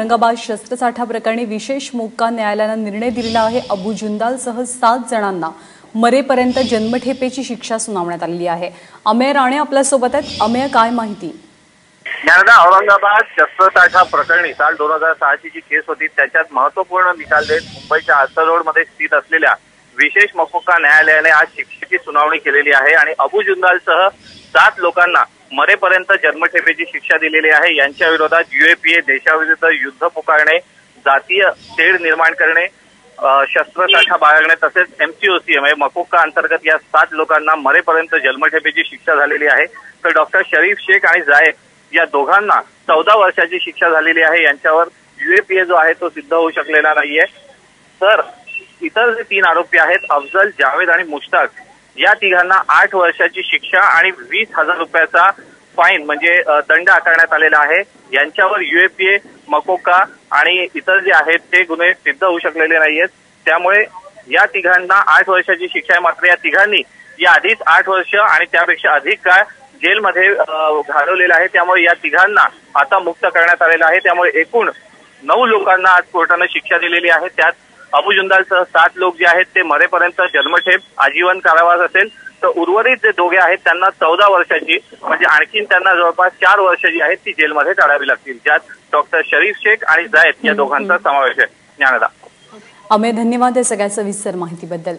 औरंगाबाद शस्त्रसाठा प्रकरणी विशेष मोक्का न्यायालयानं निर्णय दिलेला आहे. अबू जुंदालसह सात जणांना मरेपर्यंत जन्मठेपेची शिक्षा सुनावण्यात आलेली आहे. अमेय राणे आपल्यासोबत आहेत. अमेय काय माहिती? ज्ञानदा औरंगाबाद शस्त्रसाठा प्रकरणी साल दोन हजार सहाची जी केस होती त्याच्यात महत्त्वपूर्ण निकाल देत मुंबईच्या आस्था रोडमध्ये स्थित असलेल्या विशेष मकोका न्यायालयाने आज शिक्षेची सुनावणी केलेली आहे. आणि अबू जुंदालसह सात लोकांना मरेपर्यंत जन्मठेपेची शिक्षा दिलेली आहे. यांच्या विरोधात युएपीए देशाविरुद्ध युद्ध पुकारणे जातीय तेढ निर्माण करणे शस्त्रसाठा बाळगणे तसेच एमसीओसी म्हणजे मकोक्का अंतर्गत या सात लोकांना मरेपर्यंत जन्मठेपेची शिक्षा झालेली आहे. तर डॉक्टर शरीफ शेख आणि जायद या दोघांना चौदा वर्षाची शिक्षा झालेली आहे. यांच्यावर युएपीए जो आहे तो सिद्ध होऊ शकलेला नाहीये. तर इतर जे तीन आरोपी आहेत अफजल जावेद आणि मुश्ताक या तिघांना आठ वर्षाची शिक्षा आणि वीस हजार रुपयाचा फाईन म्हणजे दंड आकारण्यात आलेला आहे. यांच्यावर युएपीए मकोका आणि इतर जे आहेत ते गुन्हे सिद्ध होऊ शकलेले नाहीयेत. त्यामुळे या तिघांना आठ वर्षाची शिक्षा आहे. मात्र या तिघांनी या आधीच आठ वर्ष आणि त्यापेक्षा अधिक काळ जेलमध्ये अ, घालवलेला आहे. त्यामुळे या तिघांना आता मुक्त करण्यात आलेलं आहे. त्यामुळे एकूण नऊ लोकांना आज कोर्टानं शिक्षा दिलेली आहे. त्यात अबू जुंदालसह सात लोक जे आहेत ते मरेपर्यंत जन्मठेप आजीवन कारावास असेल. तर उर्वरित जे दोघे आहेत त्यांना चौदा वर्षाची म्हणजे आणखीन त्यांना जवळपास चार वर्ष जी आहेत ती जेलमध्ये काढावी लागतील. ज्यात डॉक्टर शरीफ शेख आणि जायद या दोघांचा समावेश आहे. ज्ञानदा. अमेय धन्यवाद या सगळ्या सविस्तर माहितीबद्दल.